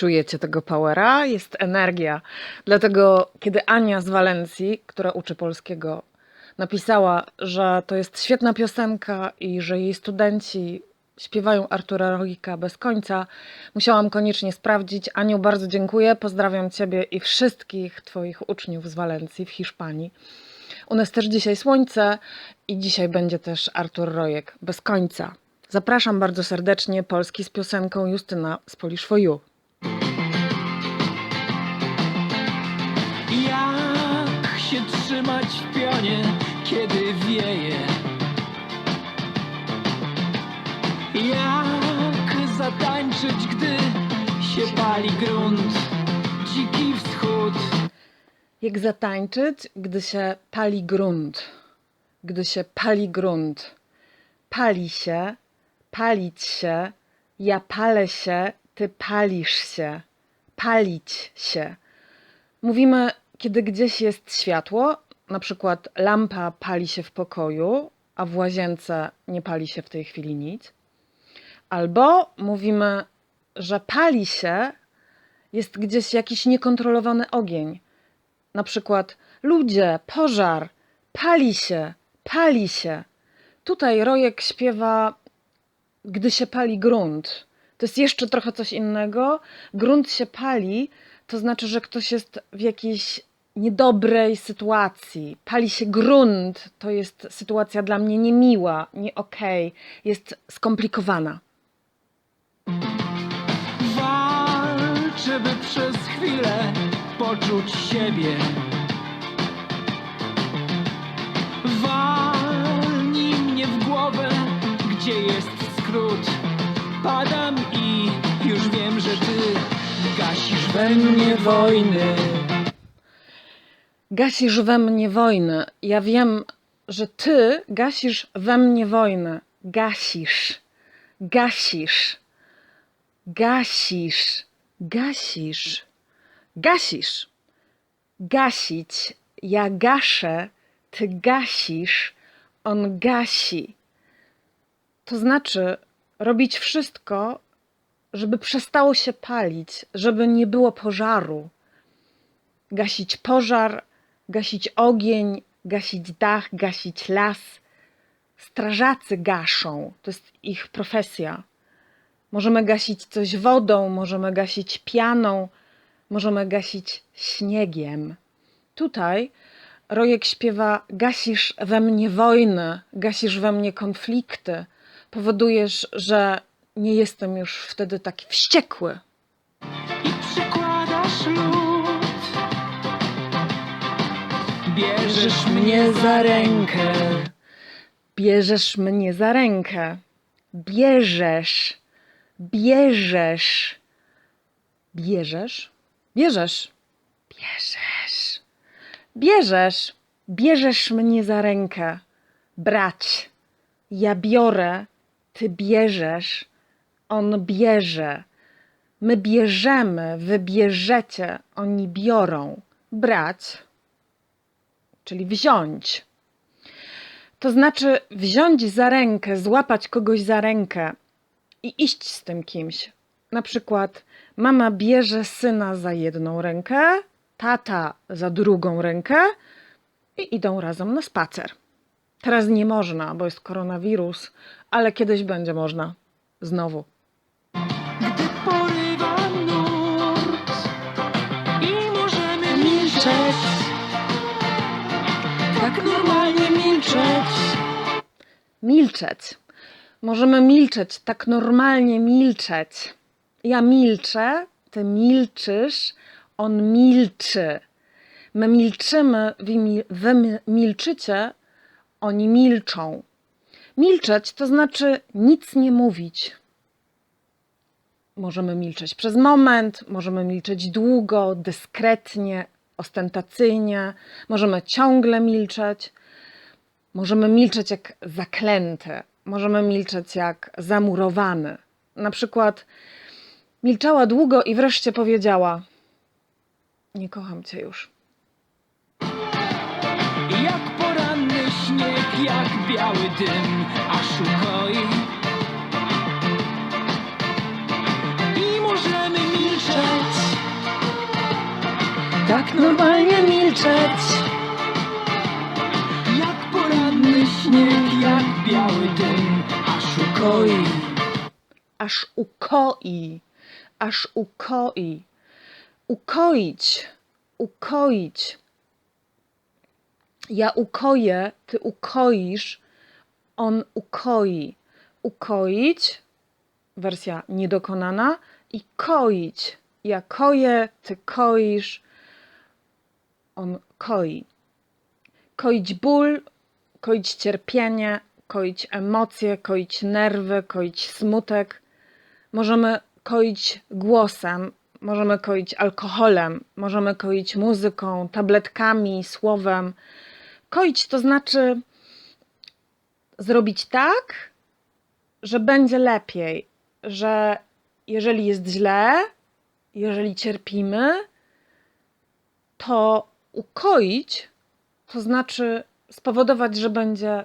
Czujecie tego powera? Jest energia. Dlatego, kiedy Ania z Walencji, która uczy polskiego, napisała, że to jest świetna piosenka i że jej studenci śpiewają Artura Rogika bez końca, musiałam koniecznie sprawdzić. Aniu, bardzo dziękuję. Pozdrawiam Ciebie i wszystkich Twoich uczniów z Walencji w Hiszpanii. U nas też dzisiaj słońce i dzisiaj będzie też Artur Rojek bez końca. Zapraszam bardzo serdecznie Polski z piosenką Justyna z Polish for You. Trzymać w pionie, kiedy wieje? Jak zatańczyć, gdy się pali grunt? Dziki wschód, Jak zatańczyć, gdy się pali grunt? Gdy się pali grunt. Pali się, palić się, ja palę się, ty palisz się. Palić się. Mówimy, kiedy gdzieś jest światło, na przykład lampa pali się w pokoju, a w łazience nie pali się w tej chwili nic. Albo mówimy, że pali się, jest gdzieś jakiś niekontrolowany ogień. Na przykład ludzie, pożar, pali się, pali się. Tutaj Rojek śpiewa, gdy się pali grunt. To jest jeszcze trochę coś innego. Grunt się pali, to znaczy, że ktoś jest w jakiejś niedobrej sytuacji. Pali się grunt, to jest sytuacja dla mnie niemiła, nie okej, jest skomplikowana. walczę, by przez chwilę poczuć siebie. Walnij mnie w głowę, gdzie jest skrót. Padam i już wiem, że ty gasisz we mnie wojny. Gasisz we mnie wojnę. Ja wiem, że ty gasisz we mnie wojnę. Gasisz. Gasisz. Gasisz. Gasisz. Gasisz. Gasić. Ja gaszę, ty gasisz, on gasi. To znaczy robić wszystko, żeby przestało się palić, żeby nie było pożaru gasić pożar, gasić ogień, gasić dach, gasić las. Strażacy gaszą, to jest ich profesja. Możemy gasić coś wodą, możemy gasić pianą, możemy gasić śniegiem. Tutaj Rojek śpiewa: Gasisz we mnie wojnę, gasisz we mnie konflikty, powodujesz, że nie jestem już wtedy taki wściekły. i lód. Bierzesz mnie za rękę, Bierzesz mnie za rękę. Bierzesz. Bierzesz. Bierzesz. Bierzesz. Bierzesz. Bierzesz. Bierzesz mnie za rękę. Brać. Ja biorę. Ty bierzesz. On bierze. My bierzemy. Wy bierzecie. Oni biorą. Brać. Czyli wziąć. To znaczy wziąć za rękę, złapać kogoś za rękę i iść z tym kimś. Na przykład mama bierze syna za jedną rękę, tata za drugą rękę i idą razem na spacer. Teraz nie można, bo jest koronawirus, ale kiedyś będzie można. Znowu. Tak normalnie milczeć. Milczeć. Możemy milczeć, tak normalnie milczeć. Ja milczę, ty milczysz, on milczy. My milczymy, wy, wy mi- milczycie, oni milczą. Milczeć to znaczy nic nie mówić. Możemy milczeć przez moment, możemy milczeć długo, dyskretnie, ostentacyjnie, możemy ciągle milczeć. Możemy milczeć jak zaklęte, możemy milczeć jak zamurowany. Na przykład milczała długo i wreszcie powiedziała: Nie kocham cię już. Jak poranny śnieg, jak biały dym, aż ukoi. Normalnie milczeć. Jak poranny śnieg, jak biały dym, aż ukoi. Aż ukoi, aż ukoi. Ukoić, ukoić. Ja ukoję, ty ukoisz, on ukoi. Ukoić, wersja niedokonana, i koić. Ja koję, ty koisz, on koi. Koić ból, koić cierpienie, koić emocje, koić nerwy, koić smutek. Możemy koić głosem, możemy koić alkoholem, możemy koić muzyką, tabletkami, słowem. Koić to znaczy zrobić tak, że będzie lepiej, że jeżeli jest źle, jeżeli cierpimy, to ukoić to znaczy spowodować, że będzie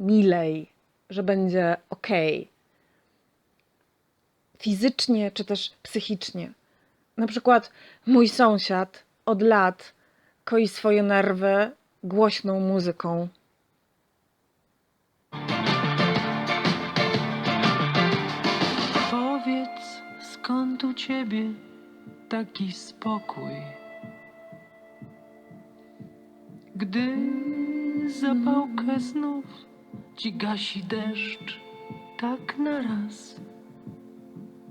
milej, że będzie ok. Fizycznie czy też psychicznie. Na przykład mój sąsiad od lat koi swoje nerwy głośną muzyką. Powiedz, skąd u ciebie taki spokój? Gdy zapałkę znów ci gasi deszcz, tak naraz.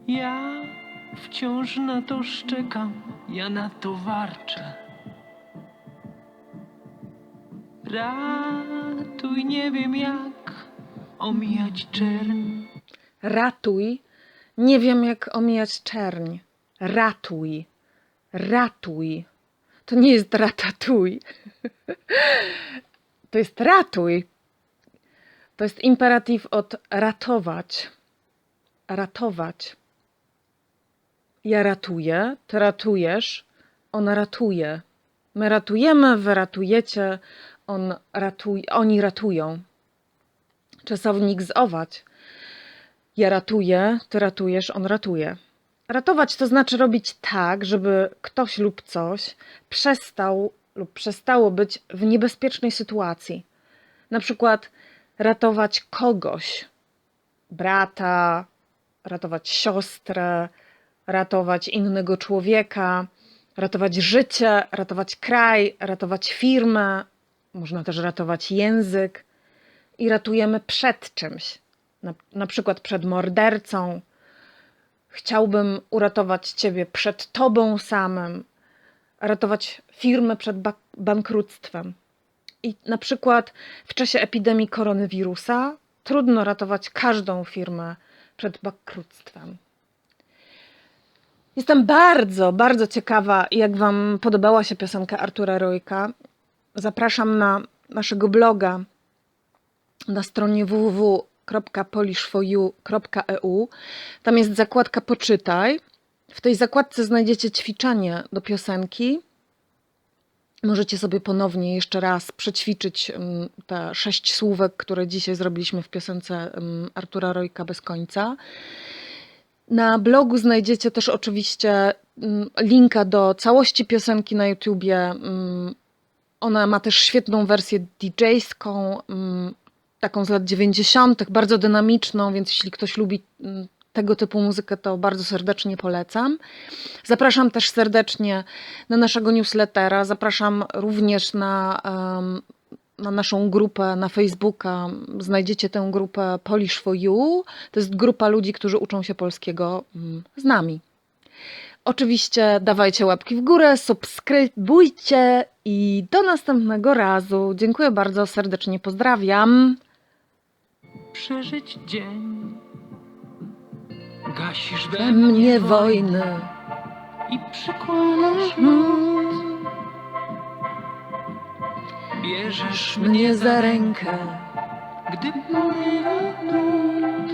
Ja wciąż na to szczekam, ja na to warczę. Ratuj, nie wiem jak omijać czerń. Ratuj. Nie wiem, jak omijać czerń. Ratuj. Ratuj. To nie jest ratatuj. To jest ratuj. To jest imperatyw od ratować. Ratować. Ja ratuję, ty ratujesz, on ratuje. My ratujemy, wy ratujecie, on ratuj, oni ratują. Czasownik z ować. Ja ratuję, ty ratujesz, on ratuje. Ratować to znaczy robić tak, żeby ktoś lub coś przestał lub przestało być w niebezpiecznej sytuacji. Na przykład ratować kogoś, brata, ratować siostrę, ratować innego człowieka, ratować życie, ratować kraj, ratować firmę, można też ratować język i ratujemy przed czymś, na, na przykład przed mordercą. Chciałbym uratować ciebie przed tobą samym, ratować firmę przed ba- bankructwem. I na przykład w czasie epidemii koronawirusa trudno ratować każdą firmę przed bankructwem. Jestem bardzo, bardzo ciekawa, jak Wam podobała się piosenka Artura Rojka. Zapraszam na naszego bloga na stronie www.polishforyou.eu. Tam jest zakładka Poczytaj. W tej zakładce znajdziecie ćwiczenie do piosenki. Możecie sobie ponownie jeszcze raz przećwiczyć te sześć słówek, które dzisiaj zrobiliśmy w piosence Artura Rojka bez końca. Na blogu znajdziecie też oczywiście linka do całości piosenki na YouTubie. Ona ma też świetną wersję DJ-ską, taką z lat 90., bardzo dynamiczną, więc jeśli ktoś lubi tego typu muzykę, to bardzo serdecznie polecam. Zapraszam też serdecznie na naszego newslettera. Zapraszam również na, na naszą grupę na Facebooka. Znajdziecie tę grupę Polish for You. To jest grupa ludzi, którzy uczą się polskiego mm, z nami. Oczywiście dawajcie łapki w górę, subskrybujcie i do następnego razu. Dziękuję bardzo, serdecznie pozdrawiam. przeżyć dzień. Gasisz we mnie wojny. i przykładasz Mm, Bierzesz Mnie za rękę. gdy pomiera nóż.